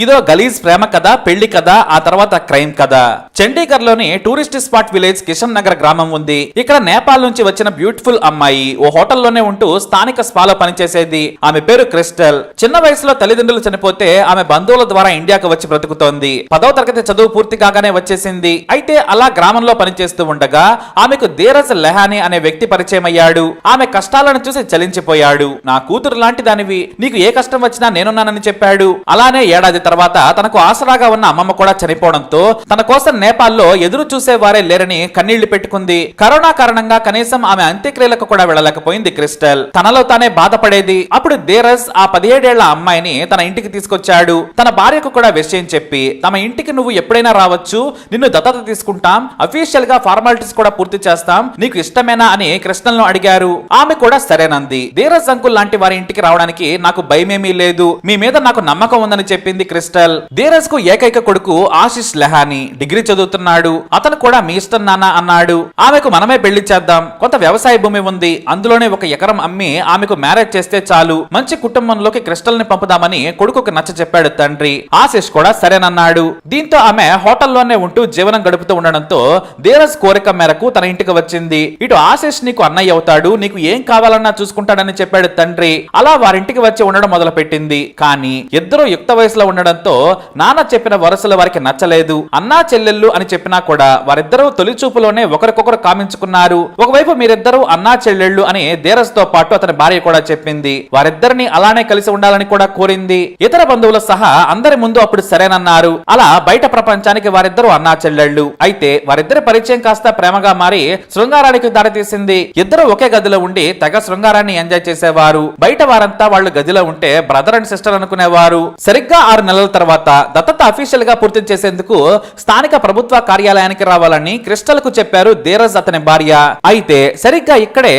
ఇదో గలీజ్ ప్రేమ కథ పెళ్ళి కథ ఆ తర్వాత క్రైమ్ కథ. చండీగఢ్లోని tourist spot village Kishan Nagar గ్రామం ఉంది. ఇక్కడ నేపాల్ నుంచి వచ్చిన బ్యూటిఫుల్ అమ్మాయి ఓ హోటల్లోనే ఉంటూ స్థానిక స్పాలో పనిచేసేది. ఆమె పేరు క్రిస్టల్. చిన్న వయసులో తల్లిదండ్రులు చనిపోతే ఆమె బంధువుల ద్వారా ఇండియాకు వచ్చి బ్రతుకుతోంది. పదవ తరగతి చదువు పూర్తి కాగానే వచ్చేసింది. అయితే అలా గ్రామంలో పనిచేస్తూ ఉండగా ఆమెకు ధీరజ్ లెహాని అనే వ్యక్తి పరిచయం అయ్యాడు. ఆమె కష్టాలను చూసి చలించిపోయాడు. నా కూతురు లాంటి దానివి. నీకు ఏ కష్టం వచ్చినా నేనున్నానని చెప్పాడు. అలానే ఏడాది తర్వాత తనకు ఆసరాగా ఉన్న అమ్మమ్మ కూడా చనిపోవడంతో తన కోసం నేపాల్లో ఎదురు చూసే వారే లేరని కన్నీళ్ళు పెట్టుకుంది. కరోనా కారణంగా కనీసం ఆమె అంత్యక్రియలకు కూడా వెళ్ళలేకపోయింది క్రిస్టల్. తనలో తానే బాధపడేది. అప్పుడు ధీరస్ ఆ పదిహేడేళ్ళ అమ్మాయిని తన ఇంటికి తీసుకొచ్చాడు. తన భార్యకు కూడా విషయం చెప్పి తమ ఇంటికి నువ్వు ఎప్పుడైనా రావచ్చు? నిన్ను దత్తత తీసుకుంటాం. అఫీషియల్గా ఫార్మాలిటీస్ కూడా పూర్తి చేస్తాం. నీకు ఇష్టమేనా? అని కృష్ణల్ను అడిగారు. ఆమె కూడా సరేనంది. ధీరజ్ అంకుల్ లాంటి వారి ఇంటికి రావడానికి నాకు భయమేమీ లేదు. మీ మీద నాకు నమ్మకం ఉందని చెప్పింది క్రిస్టల్. ధీరజ్కు ఏకైక కొడుకు ఆశిష్ లెహాని డిగ్రీ చదువుతున్నాడు. అతను కూడా మీ ఇష్టం నాన్న అన్నాడు. ఆమెకు మనమే పెళ్ళి చేద్దాం. కొంత వ్యవసాయ భూమి ఉంది. అందులోనే ఒక ఎకరం అమ్మి ఆమెకు మ్యారేజ్ చేస్తే చాలు. మంచి కుటుంబంలోకి క్రిస్టల్ని పంపుదామని కొడుకుకు నచ్చ చెప్పాడు తండ్రి. ఆశిష్ కూడా సరేనన్నాడు. దీంతో ఆమె హోటల్లోనే ఉంటూ జీవనం గడుపుతూ ఉండడంతో ధీరజ్ కోరిక మేరకు తన ఇంటికి వచ్చింది. ఇటు ఆశిష్ నీకు అన్నయ్య అవుతాడు. నీకు ఏం కావాలన్నా చూసుకుంటాడని చెప్పాడు తండ్రి. అలా వారింటికి వచ్చి ఉండడం మొదలు పెట్టింది కానీ ఇద్దరు యుక్త వయసులో ఉండడంతో నాన్న చెప్పిన వరుసలు వారికి నచ్చలేదు. అన్నా చెల్లెళ్ళు అని చెప్పినా కూడా వారిద్దరూ తొలి చూపులోనే ఒకరికొకరు కామించుకున్నారు. ఒకవైపు మీరిద్దరూ అన్నా చెల్లెళ్ళు అని ధీరస్తో పాటు అతని భార్య కూడా చెప్పింది. వారిద్దరిని అలానే కలిసి ఉండాలని కూడా కోరింది. ఇతర బంధువుల సహా అందరి ముందు అప్పుడు సరేనన్నారు. అలా బయట ప్రపంచానికి వారిద్దరూ అన్నా చెల్లెళ్ళు అయితే వారిద్దరి పరిచయం కాస్త ప్రేమగా మారి శృంగారానికి దారితీసింది. ఇద్దరు ఒకే గదిలో ఉండి తెగ శృంగారాన్ని ఎంజాయ్ చేసేవారు. బయట వారంతా వాళ్ళు గదిలో ఉంటే బ్రదర్ అండ్ సిస్టర్ అనుకునేవారు. సరిగ్గా ఆరు నెలల తర్వాత దత్తత అఫీషియల్గా పూర్తి చేసేందుకు స్థానిక ప్రభుత్వ కార్యాలయానికి రావాలని క్రిస్టల్కు చెప్పారు ధీరజ్ అతని భార్య. అయితే సరిగ్గా ఇక్కడే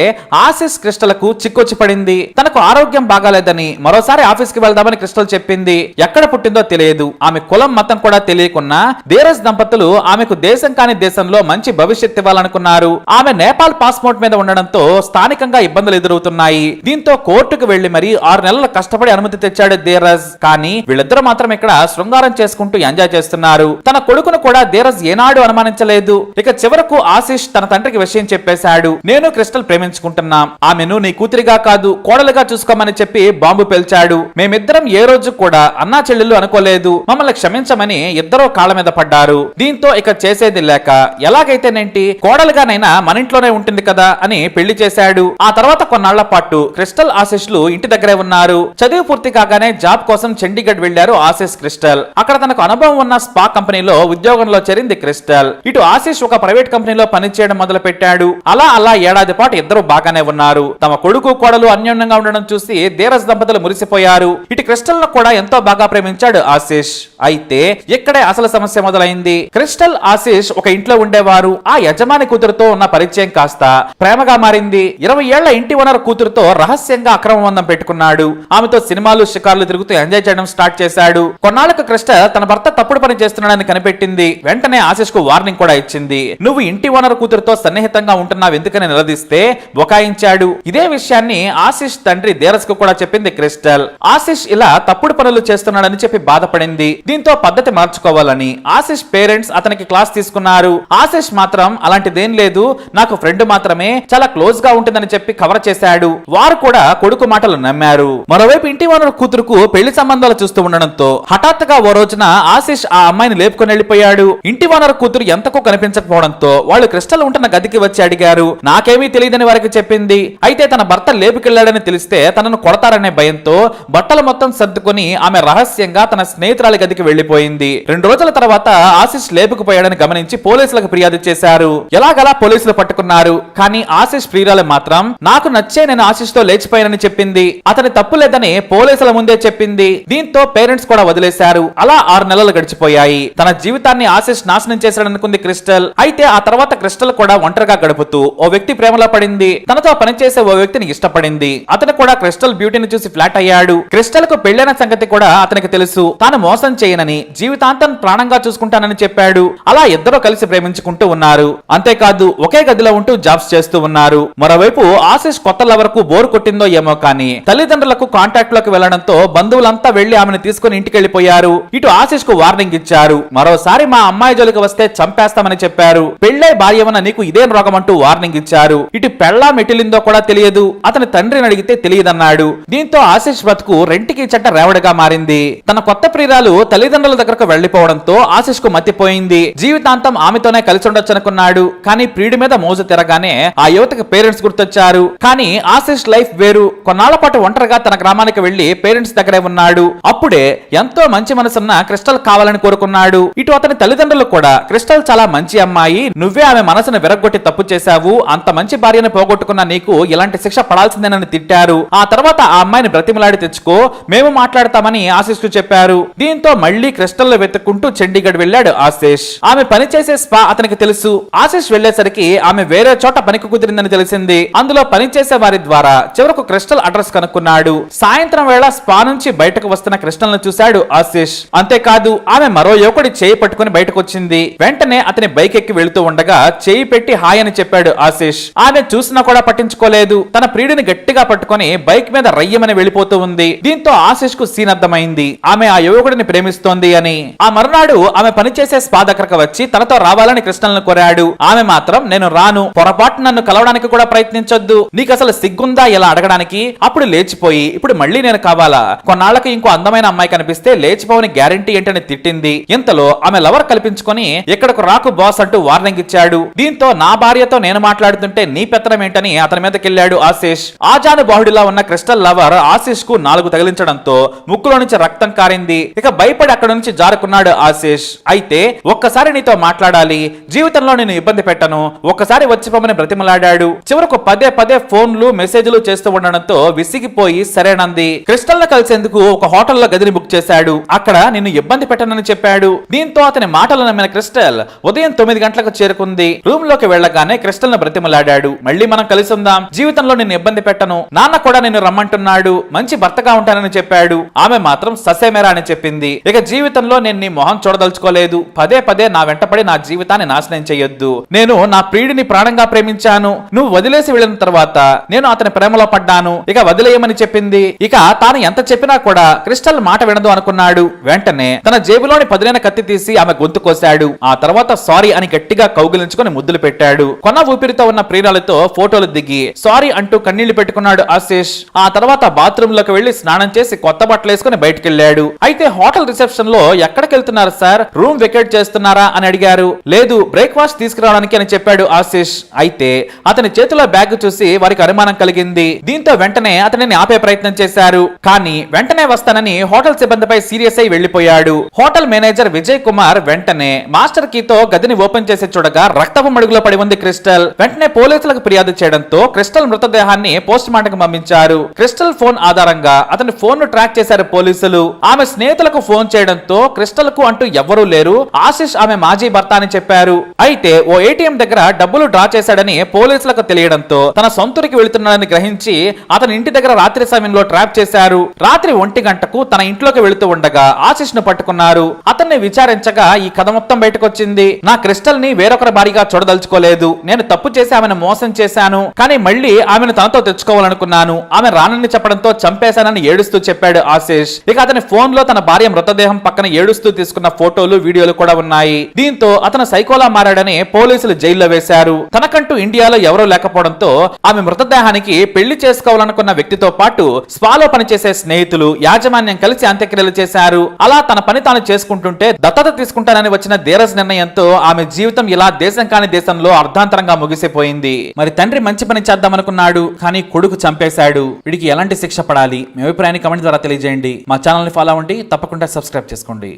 ఆశిష్ క్రిస్టల్కు చిక్కొచ్చి పడింది తనకు ఆరోగ్యం బాగాలేదని మరోసారి ఆఫీస్కి వెళ్దామని క్రిస్టల్ చెప్పింది. ఎక్కడ పుట్టిందో తెలియదు. ఆమె కులం మతం కూడా తెలియకున్నా ధీరజ్ దంపతులు ఆమెకు దేశం కాని దేశంలో మంచి భవిష్యత్ ఇవ్వాలనుకున్నారు. ఆమె నేపాల్ పాస్పోర్ట్ మీద ఉండడంతో స్థానికంగా ఇబ్బందులు ఎదురవుతున్నాయి. దీంతో కోర్టుకు వెళ్ళి మరి ఆరు నెలలు కష్టపడి అనుమతి తెచ్చాడు ధీరజ్. కానీ వీళ్ళిద్దరూ మాత్రం ఇక్కడ శృంగారం చేసుకుంటూ ఎంజాయ్ చేస్తున్నారు. తన కొడుకును కూడా ధీరజ్ ఏనాడు అనుమానించలేదు. ఇక చివరకు ఆశీష్ తన తండ్రికి విషయం చెప్పేశాడు. నేను క్రిస్టల్ ప్రేమించుకుంటున్నాం. ఆమెను నీ కూతురిగా కాదు కోడలుగా చూసుకోమని చెప్పి బాంబు పేల్చాడు. మేమిద్దరం ఏ రోజు కూడా అన్నా చెల్లెళ్ళు అనుకోలేదు. మమ్మల్ని క్షమించమని ఇద్దరూ కాళ్ళ మీద పడ్డారు. దీంతో ఇక చేసేది లేక ఎలాగైతేనేంటి కోడలుగానైనా మన ఇంట్లోనే ఉంటుంది కదా అని పెళ్ళి చేశాడు. ఆ తర్వాత కొన్నాళ్ళ పాటు క్రిస్టల్ ఆశీష్లు ఇంటి దగ్గరే ఉన్నారు. చదువు పూర్తి కాగానే జాబ్ కోసం చండీగఢ్ వెళ్ళారు ఆశిష్ క్రిస్టల్. అక్కడ తనకు అనుభవం ఉన్న స్పా కంపెనీలో ఉద్యోగంలో చేరింది క్రిస్టల్. ఇటు ఆశిష్ ఒక ప్రైవేట్ కంపెనీలో పనిచేయడం మొదలు పెట్టాడు అలా అలా ఏడాది పాటు ఇద్దరు బాగానే ఉన్నారు. తమ కొడుకు కోడలు అన్యోన్యంగా ఉండడం చూసి ధీరజ్ దంపతులు మురిసిపోయారు. ఇటు క్రిస్టల్ను కూడా ఎంతో బాగా ప్రేమించాడు ఆశిష్ అయితే ఇక్కడే అసలు సమస్య మొదలైంది. క్రిస్టల్ ఆశిష్ ఒక ఇంట్లో ఉండేవారు. ఆ యజమాని కూతురుతో ఉన్న పరిచయం కాస్త ప్రేమగా మారింది. ఇరవై ఏళ్ళ ఇంటి ఓనర్ కూతురుతో రహస్యంగా అక్రమ బంధం పెట్టుకున్నాడు. ఆమెతో సినిమాలు షికార్లు తిరుగుతూ ఎంజాయ్ చేయడం స్టార్ట్ చేశాడు. కొన్నాళ్ళకు క్రిస్టల్ తన భర్త తప్పుడు పని చేస్తున్నాడని కనిపెట్టింది. వెంటనే ఆశిష్కు వార్నింగ్ కూడా ఇచ్చింది. నువ్వు ఇంటి ఓనర్ కూతురుతో సన్నిహితంగా ఉంటున్నావు ఎందుకని నిలదీస్తే? బొకాయించాడు. ఇదే విషయాన్ని ఆశిష్ తండ్రి ధీరజ్కు కూడా చెప్పింది క్రిస్టల్. ఆశిష్ ఇలా తప్పుడు పనులు చేస్తున్నాడని చెప్పి బాధపడింది. దీంతో పద్ధతి మార్చుకోవాలని ఆశిష్ పేరెంట్స్ అతనికి క్లాస్ తీసుకున్నారు. ఆశిష్ మాత్రం అలాంటిదేం లేదు. నాకు ఫ్రెండ్ మాత్రమే చాలా క్లోజ్గా ఉంటుందని చెప్పి కవర్ చేశాడు. వారు కూడా కొడుకు మాటలు నమ్మారు. మరోవైపు ఇంటి ఓనర్ కూతురుకు పెళ్ళి సంబంధాలు చూస్తూ ఉండడంతో హఠాత్తుగా ఓ రోజున ఆశిష్ ఆ అమ్మాయిని లేపుకొని వెళ్ళిపోయాడు. ఇంటి ఓనర్ కూతురు ఎంతకు కనిపించకపోవడంతో వాళ్ళు క్రిస్టల్ ఉంటున్న గదికి వచ్చి అడిగారు. నాకేమీ తెలియదని వారికి చెప్పింది. అయితే తన భర్త లేపుకెళ్ళాడని తెలిస్తే తనను కొడతారనే భయంతో బట్టలు మొత్తం సర్దుకొని ఆమె రహస్యంగా తన స్నేహితురాలి గదికి వెళ్ళిపోయింది రెండు రోజుల తర్వాత ఆశిష్ లేపుకుపోయాడని గమనించి పోలీసులకు ఫిర్యాదు చేశారు. ఎలాగలా పోలీసులు పట్టుకున్నారు. కానీ ఆశిష్ ప్రియురాలు మాత్రం నాకు నచ్చే నేను ఆశిష్తో లేచిపోయానని చెప్పింది. అతని తప్పు లేదని పోలీసుల ముందే చెప్పింది. దీంతో పేరెంట్స్ కూడా వదిలేశారు. అలా ఆరు నెలలు గడిచిపోయాయి. తన జీవితాన్ని ఆశిష్ నాశనం చేశాడనుకుంది క్రిస్టల్. అయితే ఆ తర్వాత క్రిస్టల్ కూడా ఒంటరిగా గడుపుతూ ఓ వ్యక్తి ప్రేమలో పడింది. తనతో పనిచేసే ఓ వ్యక్తిని ఇష్టపడింది. అతను కూడా క్రిస్టల్ బ్యూటీని చూసి ఫ్లాట్ అయ్యాడు. క్రిస్టల్కు పెళ్ళైన సంగతి కూడా అతనికి తెలుసు. తాను మోసం చేయనని జీవితాంతం ప్రాణంగా చూసుకుంటానని చెప్పాడు. అలా ఇద్దరు కలిసి ప్రేమించుకుంటూ ఉన్నారు. అంతేకాదు ఒకే గదిలో ఉంటూ జాబ్స్ చేస్తూ ఉన్నారు. మరోవైపు ఆశిష్ కొత్త లవర్కు బోర్ కొట్టిందో ఏమో కానీ తల్లిదండ్రులకు కాంటాక్ట్లోకి వెళ్ళడంతో బంధువులంతా వెళ్ళి ఆమెను తీసుకుని ఇంటికి వెళ్ళిపోయారు ఇటు ఆశిష్కు వార్నింగ్ ఇచ్చారు. మరోసారి మా అమ్మాయి జోలికి వస్తే చంపేస్తామని చెప్పారు. పెళ్ళై భార్య నీకు ఇదేం రోగం అంటూ వార్నింగ్ ఇచ్చారు. ఇటు పెళ్ళా మెటిలిందో కూడా తెలియదు. అతని తండ్రిని అడిగితే తెలియదన్నాడు. దీంతో ఆశిష్ బ్రతుకు రెంటికి చెట్ట రేవడిగా మారింది. తన కొత్త ప్రియురాలు తల్లిదండ్రుల దగ్గరకు వెళ్ళిపోవడంతో ఆశిష్కు మతిపోయింది. జీవితాంతం ఆమెతోనే కలిసి ఉండొచ్చనుకున్నాడు కానీ ప్రియుడి మీద మోజు తిరగానే ఆ యువతకి పేరెంట్స్ గుర్తొచ్చారు. కానీ ఆశిష్ లైఫ్ వేరు. కొన్నాళ్ళ పాటు ఒంటరిగా తన గ్రామానికి వెళ్ళి పేరెంట్స్ దగ్గరే ఉన్నాడు. అప్పుడే ఎంతో మంచి మనసున్న క్రిస్టల్ కావాలని కోరుకున్నాడు. ఇటు అతని తల్లిదండ్రులు కూడా క్రిస్టల్ చాలా మంచి అమ్మాయి నువ్వే ఆమె మనసును విరగొట్టి తప్పు చేశావు అంత మంచి భార్యను పోగొట్టుకున్న నీకు ఇలాంటి శిక్ష పడాల్సిందేనని తిట్టారు. ఆ తర్వాత ఆ అమ్మాయిని బ్రతిమలాడి తెచ్చుకో మేము మాట్లాడతామని ఆశిష్ చెప్పారు. దీంతో మళ్ళీ క్రిస్టల్ వెతుక్కుంటూ చండీగఢ్ వెళ్ళాడు ఆశిష్. ఆమె పనిచేసే స్పా అతనికి తెలుసు. ఆశిష్ వెళ్ళేసరికి ఆమె వేరే చోట పనికి కుదిరిందని తెలిసింది. అందులో పనిచేసే వారి ద్వారా చివరకు క్రిస్టల్ అడ్రస్ కనుక్కున్నాడు. సాయంత్రం వేళ స్పా నుంచి బయటకు వస్తున్న క్రిస్టల్ను చూశాడు ఆశిష్. అంతేకాదు ఆమె మరో యువకుడి చేయి పట్టుకుని బయటకు వచ్చింది వెంటనే అతని బైక్ ఎక్కి వెళుతూ ఉండగా చేయి పెట్టి హాయ్ అని చెప్పాడు ఆశిష్. ఆమె చూసినా కూడా పట్టించుకోలేదు. తన ప్రియుడిని గట్టిగా పట్టుకొని బైక్ మీద రయ్యమని వెళ్ళిపోతూ ఉంది. దీంతో ఆశిష్కు సీన్ అర్థమైంది. ఆమె ఆ యువకుడిని ప్రేమిస్తోంది అని. ఆ మరునాడు ఆమె పనిచేసే స్పా దగ్గరకు వచ్చి తనతో రావాలని కృష్ణలను కోరాడు. ఆమె మాత్రం నేను రాను. పొరపాటు నన్ను కలవడానికి కూడా ప్రయత్నించొద్దు. నీకు అసలు సిగ్గుందా? ఇలా అడగడానికి అప్పుడు లేచిపోయి ఇప్పుడు మళ్ళీ నేను కావాలా? కొన్నాళ్ళకు ఇంకో అందమైన అమ్మాయి కనిపిస్తే లేచిపోవని గ్యారంటీ ఏంటని తిట్టింది. ఇంతలో ఆమె లవర్ కల్పించుకొని ఇక్కడకు రాకు బాస్ అంటూ వార్నింగ్ ఇచ్చాడు. దీంతో నా భార్యతో నేను మాట్లాడుతుంటే నీ పెత్తనం ఏంటని అతని మీదకెళ్ళాడు ఆశిష్. ఆజాను బాహుడిలా ఉన్న క్రిస్టల్ లవర్ ఆశిష్కు నాలుగు తగిలించడంతో ముక్కులో నుంచి రక్తం కారింది. ఇక భయపడి అక్కడ నుంచి జారుకున్నాడు ఆశిష్. అయితే ఒక్కసారి నీతో మాట్లాడాలి. జీవితంలో నేను ఇబ్బంది పెట్టను. ఒక్కసారి వచ్చిపోమని బ్రతిమలాడాడు. చివరకు పదే పదే ఫోన్లు మెసేజ్లు చేస్తూ ఉండడంతో విసిగిపోయి సరేనంది. క్రిస్టల్ను కలిసేందుకు ఒక హోటల్లో గదిని బుక్ చేసి చేశాడు. అక్కడ నిన్ను ఇబ్బంది పెట్టనని చెప్పాడు. దీంతో అతని మాటలు నమ్మిన క్రిస్టల్ ఉదయం తొమ్మిది గంటలకు చేరుకుంది. రూమ్లోకి వెళ్ళగానే క్రిస్టల్ను బ్రతిమలాడాడు. మళ్ళీ మనం కలిసిందాం జీవితంలో నిన్ను ఇబ్బంది పెట్టను. నాన్న కూడా నిన్ను రమ్మంటున్నాడు. మంచి భర్తగా ఉంటానని చెప్పాడు. ఆమె మాత్రం ససేమేరా అని చెప్పింది. ఇక జీవితంలో నేను నీ మొహం చూడదలుచుకోలేదు. పదే పదే నా వెంటపడి నా జీవితాన్ని నాశనం చేయొద్దు. నేను నా ప్రియుడిని ప్రాణంగా ప్రేమించాను. నువ్వు వదిలేసి వెళ్ళిన తర్వాత నేను అతని ప్రేమలో పడ్డాను. ఇక వదిలేయమని చెప్పింది. ఇక తాను ఎంత చెప్పినా కూడా క్రిస్టల్ మాట వినదు అనుకున్నాడు. వెంటనే తన జేబులోని పదునైన కత్తి తీసి ఆమె గొంతు కోశాడు ఆ తర్వాత సారీ అని గట్టిగా కౌగిలించుకొని ముద్దులు పెట్టాడు. కొన ఊపిరితో ఉన్న ప్రియురాలతో ఫోటోలు దిగి సారీ అంటూ కన్నీళ్ళు పెట్టుకున్నాడు ఆశీష్. ఆ తర్వాత బాత్రూమ్లోకి వెళ్ళి స్నానం చేసి కొత్త బట్టలు వేసుకుని బయటికి వెళ్ళాడు అయితే హోటల్ రిసెప్షన్లో ఎక్కడికి వెళ్తున్నారు సార్? రూమ్ వెకేట్ చేస్తున్నారా అని అడిగారు. లేదు బ్రేక్ఫాస్ట్ తీసుకురావడానికి అని చెప్పాడు ఆశీష్. అయితే అతని చేతిలో బ్యాగ్ చూసి వారికి అనుమానం కలిగింది. దీంతో వెంటనే అతనిని ఆపే ప్రయత్నం చేశారు. కానీ వెంటనే వస్తానని హోటల్ సిబ్బందిపై సీరియస్ అయి వెళ్ళిపోయాడు హోటల్ మేనేజర్ విజయ్ కుమార్ వెంటనే మాస్టర్ కీతో గదిని ఓపెన్ చేసి చూడగా రక్తపు మడుగులో పడి ఉంది క్రిస్టల్. వెంటనే పోలీసులకు ఫిర్యాదు చేయడంతో క్రిస్టల్ మృతదేహాన్ని పోస్ట్ మార్టం పంపించారు. క్రిస్టల్ ఫోన్ ఆధారంగా అతని ఫోన్ను ట్రాక్ చేశారు పోలీసులు. ఆమె స్నేహితులకు ఫోన్ చేయడంతో క్రిస్టల్కు అంటూ ఎవరూ లేరు. ఆశిష్ ఆమె మాజీ భర్త అని చెప్పారు. అయితే ఓ ఏటీఎం దగ్గర డబ్బులు డ్రా చేశాడని పోలీసులకు తెలియడంతో తన సొంతూరికి వెళుతున్నాడని గ్రహించి అతని ఇంటి దగ్గర రాత్రి సమయంలో ట్రాప్ చేశారు. రాత్రి ఒంటి గంటకు తన ఇంట్లోకి వెళుతూ ఉండగా ఆశిష్ను పట్టుకున్నారు. అతన్ని విచారించగా ఈ కథ మొత్తం బయటకొచ్చింది. నా క్రిస్టల్ని వేరొకరి భారీగా చూడదలుచుకోలేదు. నేను తప్పు చేసి ఆమెను మోసం చేశాను. కానీ మళ్ళీ ఆమెను తనతో తెచ్చుకోవాలనుకున్నాను. ఆమె రానని చెప్పడంతో చంపేశానని ఏడుస్తూ చెప్పాడు ఆశిష్. ఇక అతని ఫోన్లో తన భార్య మృతదేహం పక్కన ఏడుస్తూ తీసుకున్న ఫోటోలు వీడియోలు కూడా ఉన్నాయి. దీంతో అతను సైకోలా మారాడని పోలీసులు జైల్లో వేశారు. తనకంటూ ఇండియాలో ఎవరూ లేకపోవడంతో ఆమె మృతదేహానికి పెళ్ళి చేసుకోవాలనుకున్న వ్యక్తితో పాటు స్పాలో పనిచేసే స్నేహితులు యాజమాన్యం కలిసి అంత్యక్రియలు చేశారు. అలా తన పని తాను చేసుకుంటుంటే దత్తత తీసుకుంటానని వచ్చిన ధీరజ్ నిర్ణయంతో ఆమె జీవితం ఇలా దేశం కాని దేశంలో అర్ధాంతరంగా ముగిసిపోయింది. మరి తండ్రి మంచి పని చేద్దామనుకున్నాడు కానీ కొడుకు చంపేశాడు. వీడికి ఎలాంటి శిక్ష పడాలి? మీ అభిప్రాయాన్ని కమెంట్ ద్వారా తెలియజేయండి. మా ఛానల్ని ఫాలో అవ్వండి తప్పకుండా సబ్స్క్రైబ్ చేసుకోండి.